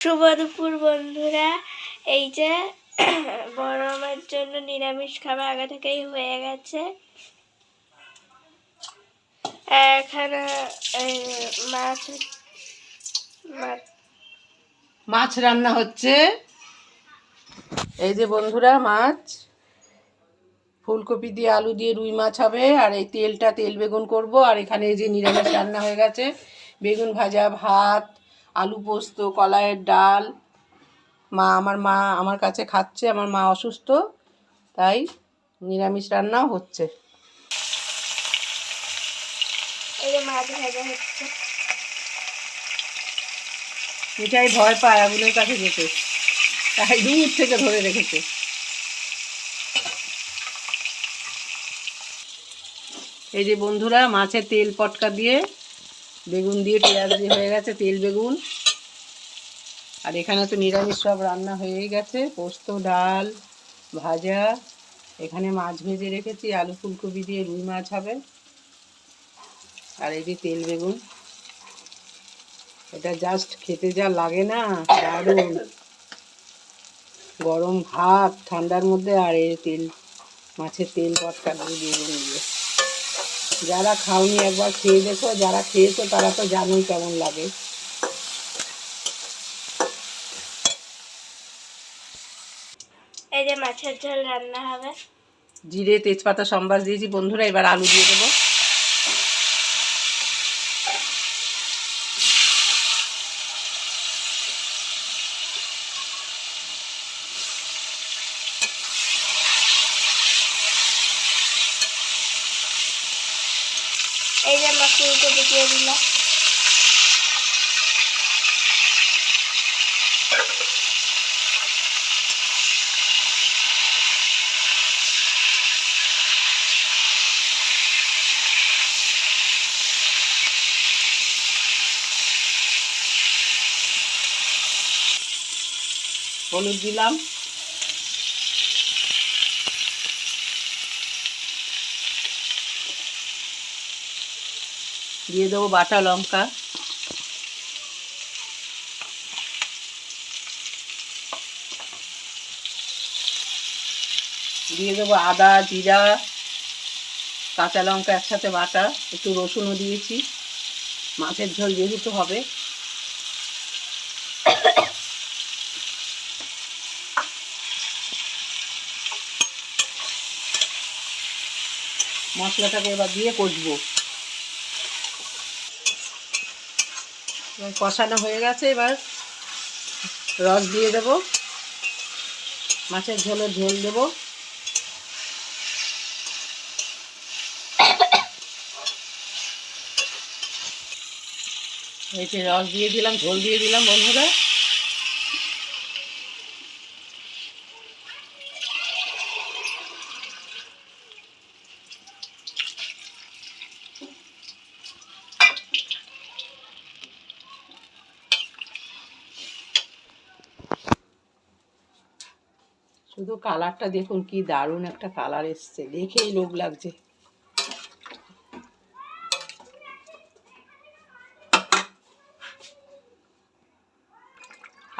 শুভ বন্ধুরা। এই যে গরমের জন্য নিরামিষ খাবার আগে থেকেই হয়ে গেছে। এখানে মাছ। মাছ রান্না হচ্ছে। এই যে বন্ধুরা, মাছ। ফুলকপি দিয়ে আলু দিয়ে রুই মাছ হবে, আর এই তেলটা তেল বেগুন করব। আর এখানে এই যে নিরামিষ রান্না হয়ে গেছে। বেগুন ভাজা, ভাত আলু পোস্ত কলাইয়ের ডাল। মা আমার মা আমার কাছে খাচ্ছে আমার মা অসুস্থ তাই নিরামিষ রান্নাও হচ্ছে। এটাই ভয় পায় আগুনের কাছে যেতে। তাই দূর থেকে ধরে রেখেছে। এই যে বন্ধুরা মাছের তেল পটকা দিয়ে বেগুন দিয়ে পেঁয়াজ দিয়ে হয়ে গেছে, তেল, বেগুন। আর এখানে তো নিরামিষ সব রান্না হয়েই গেছে, পোস্ত, ডাল, ভাজা। এখানে মাছ ভেজে রেখেছি, আলু ফুলকপি দিয়ে রুই মাছ হবে। আর এই যে তেল, বেগুন। এটা জাস্ট খেতে যা লাগে না, দারুণ। গরম ভাত, ঠান্ডার মধ্যে, আর এই তেল, মাছের তেল, পটকা দিয়ে বেগুন দিয়ে। যারা খাওনি একবার খেয়ে দেখো যারা খেয়েছো তারা তো জানোই কেমন লাগে। এই যে মাছের ঝোল রান্না হবে। জিরে তেজপাতা সম্বাস দিয়েছি। বন্ধুরা এবার আলু দিয়ে দেবো। এই যে দিয়ে দিলাম হলুদ দিলাম। দিয়ে দেবো বাটা লঙ্কা। দিয়ে দেবো আদা, জিরা, কাঁচা লঙ্কা একসাথে বাটা, একটু রসুনও দিয়েছি। মাছের ঝোল যেহেতু হবে। মশলাটাকে এবার দিয়ে কষবো। এবার কষানো হয়ে গেছে। এবার রস দিয়ে দেব। মাছের ঝোলের ঝোল দেব। এই যে রস দিয়ে দিলাম, ঝোল দিয়ে দিলাম বন্ধুরা। শুধু কালারটা দেখুন, কি দারুণ একটা কালার এসছে। দেখেই লোভ লাগছে।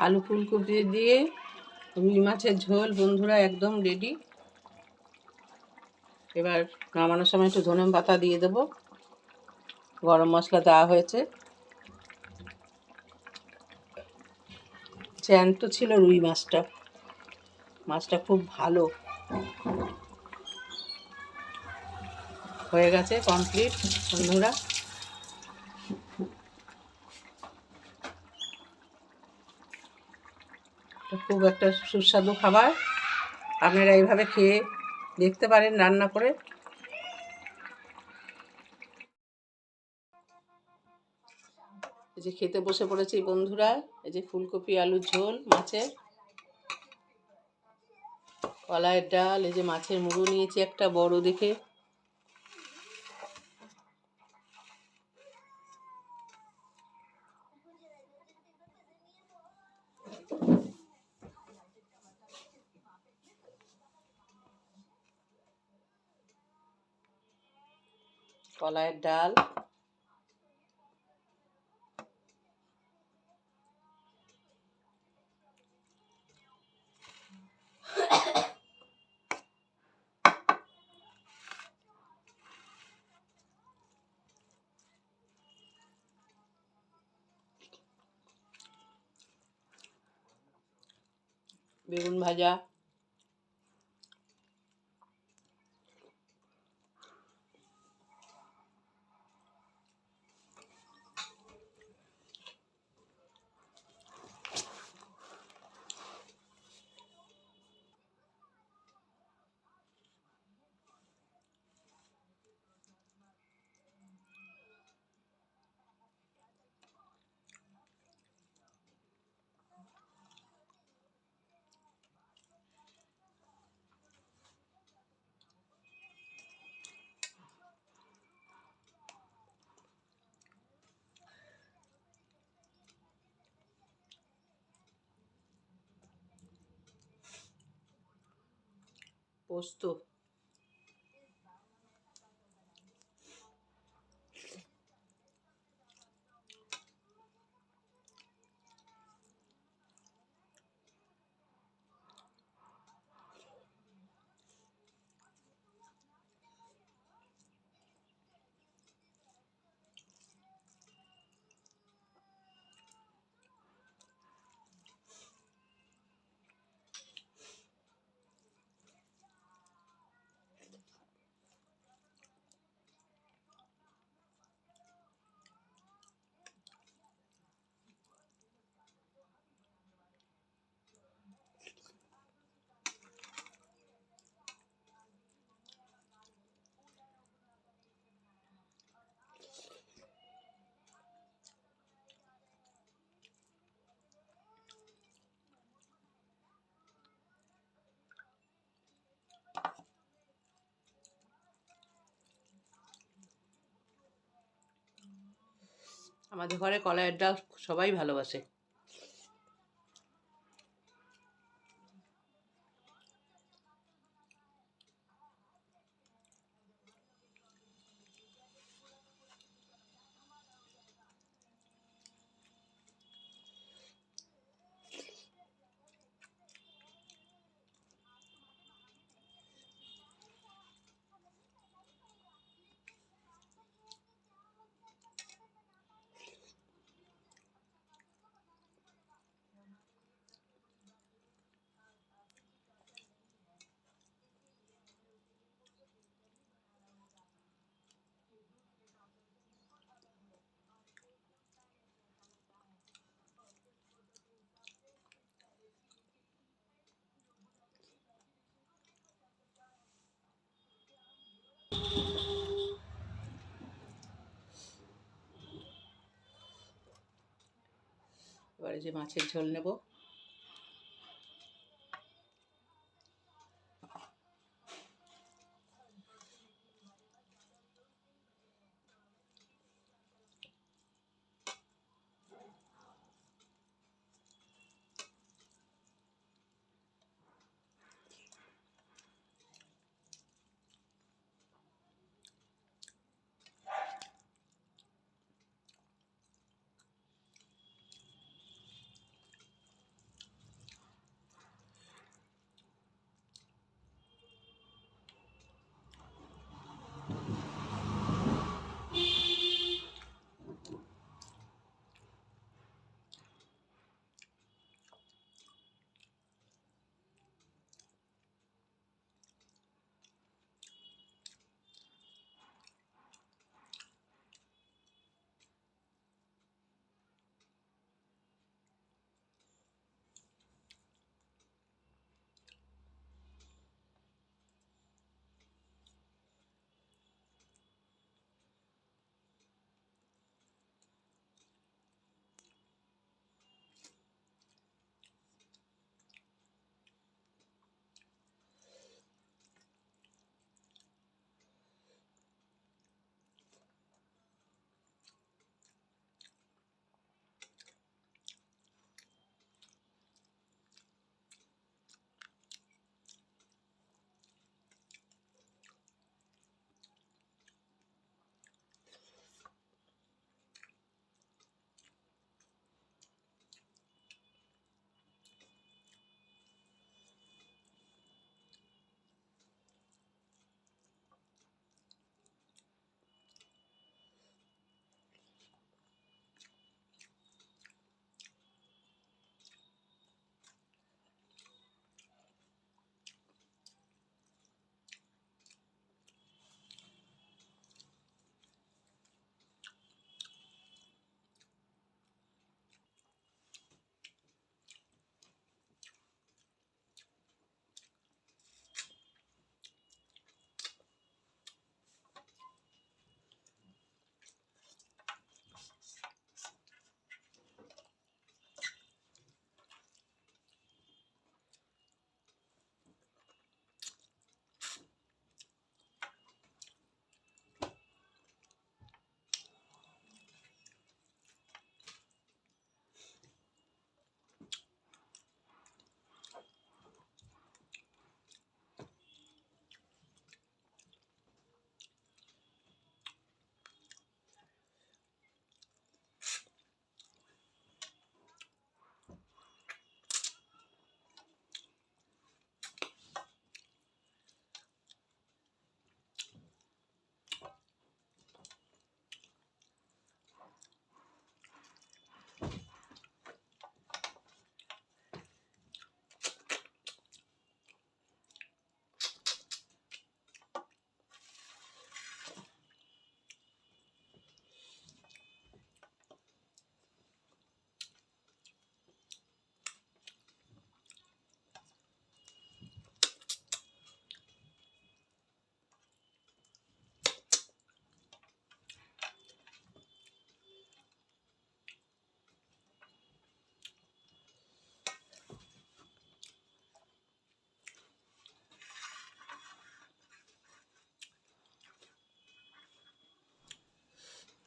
আলু ফুলকপি দিয়ে রুই মাছের ঝোল, বন্ধুরা একদম রেডি এবার নামানোর সময় একটু ধনে পাতা দিয়ে দেবো। গরম মশলা দেওয়া হয়েছে। জ্যান্ত ছিল রুই মাছটা। মাছটা খুব ভালো। হয়ে গেছে কমপ্লিট বন্ধুরা। খুব একটা সুস্বাদু খাবার। আপনারা এইভাবে খেয়ে দেখতে পারেন, রান্না করে। এই যে খেতে বসে পড়েছি বন্ধুরা, এই যে ফুলকপি, আলুর ঝোল, মাছের। কলাইয়ের ডাল এই যে মাছের মুড়ো নিয়েছি একটা বড় দেখে। কলাইয়ের ডাল। বেগুন ভাজা পোস্ত আমাদের ঘরে কলাইয়ের ডাল সবাই ভালোবাসে। যে মাছের ঝোল নেব।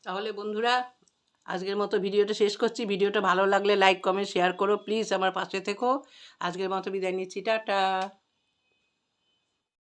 তাহলে বন্ধুরা, আজকের মতো ভিডিওটা শেষ করছি। ভিডিওটা ভালো লাগলে লাইক কমেন্ট শেয়ার করো। প্লিজ আমার পাশে থেকো। আজকের মতো বিদায় নিচ্ছি। টাটা।